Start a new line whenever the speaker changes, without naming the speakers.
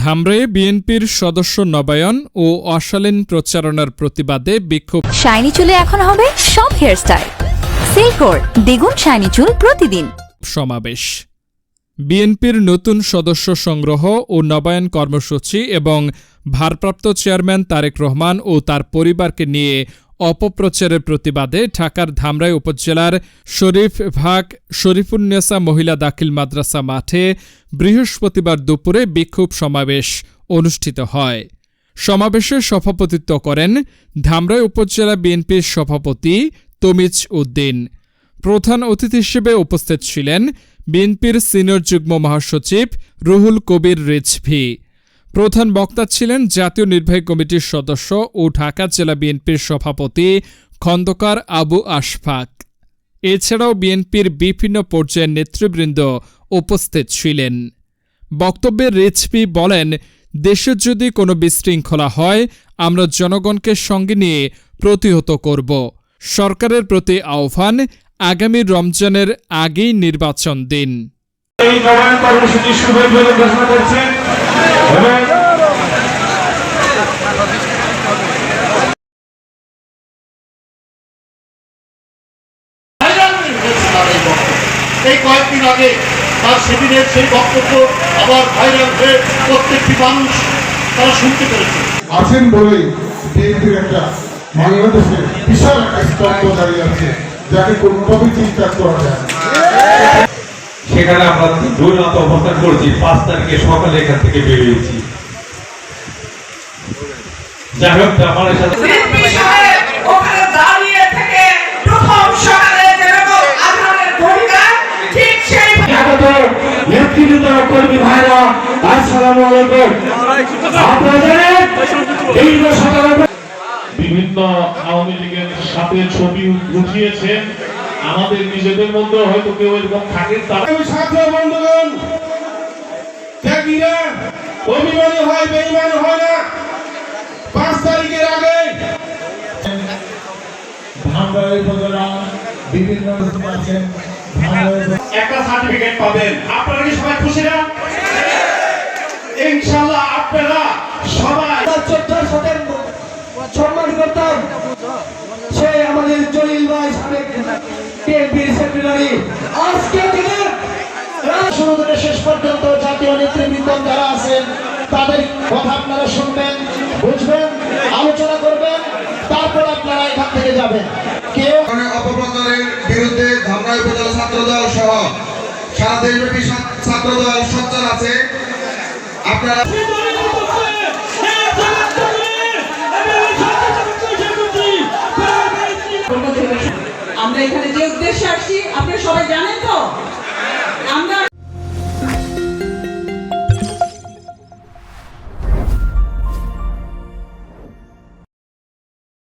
ধামরে বিএনপির সদস্য নবায়ন ও অশালীন প্রচারণার প্রতিবাদে বিক্ষোভ
শাইনি চুলে এখন হবে সব হেয়ারস্টাইল সিল্কোর দ্বিগুণ শাইনি চুল প্রতিদিন
সমাবেশ বিএনপির নতুন সদস্য সংগ্রহ ও নবায়ন কর্মসূচি এবং ভারপ্রাপ্ত চেয়ারম্যান তারেক রহমান ও তার পরিবারকে নিয়ে অপপ্রচারের প্রতিবাদে ঢাকার ধামরাই উপজেলার শরীফ ভাগ শরীফুন্নেসা মহিলা দাখিল মাদ্রাসা মাঠে বৃহস্পতিবার দুপুরে বিক্ষোভ সমাবেশ অনুষ্ঠিত হয় সমাবেশে সভাপতিত্ব করেন ধামরাই উপজেলা বিএনপির সভাপতি তমিজ উদ্দিন প্রধান অতিথি হিসেবে উপস্থিত ছিলেন বিএনপির সিনিয়র যুগ্ম মহাসচিব রুহুল কবির রিজভি প্রধান বক্তা ছিলেন জাতীয় নির্বাহী কমিটির সদস্য ও ঢাকা জেলা বিএনপির সভাপতি খন্দকার আবু আশফাক এছাড়াও বিএনপির বিভিন্ন পর্যায়ের নেতৃবৃন্দ উপস্থিত ছিলেন বক্তব্যে রেজপি বলেন দেশের যদি কোনো বিশৃঙ্খলা হয় আমরা জনগণকে সঙ্গে নিয়ে প্রতিহত করব সরকারের প্রতি আহ্বান আগামী রমজানের আগেই নির্বাচন দিন এই কর্মসূচি শুভেচ্ছা ঘোষণা করছেন এই কয়েকদিন আগে তার সেদিনের সেই বক্তব্য আবার ভাইরাল হয়ে প্রত্যেকটি মানুষ তারা শুনতে পেরেছে আছেন বলে একটা বাংলাদেশে বিশাল একটা স্তম্ভ দাঁড়িয়ে আছে
যাকে কোনোভাবেই চিন্তা করা যায় সেখানে আমরা দুই দুর্নাত অবস্থান করছি পাঁচ তারিখে সকালে এখান থেকে বেরিয়েছি যাই হোক আমার সাথে বিভিন্ন আওয়ামী লীগের সাথে ছবি উঠিয়েছেন আমাদের নিজেদের মধ্যে হয়তো কেউ এরকম থাকে
একটা সার্টিফিকেট পাবেন আপনারা কি সবাই খুশি না ইনশাআল্লাহ আপনারা সবাই
চোদ্দার সাথে সম্মান করতাম সে আমাদের জলিল ভাই সাবেক সেক্রেটারি আজকে থেকে শেষ পর্যন্ত জাতীয় নেতৃবৃন্দ যারা আছেন তাদের কথা আপনারা শুনবেন বুঝবেন আলোচনা করবেন তারপর আপনারা এখান থেকে যাবেন কেউ
মানে অপপ্রচারের বিরুদ্ধে ধামরা উপজেলা ছাত্রদল সহ সারা দেশব্যাপী ছাত্রদল সচ্চার আছে আমরা
এখানে যে উদ্দেশ্যে আসছি আপনি সবাই জানেন তো আমরা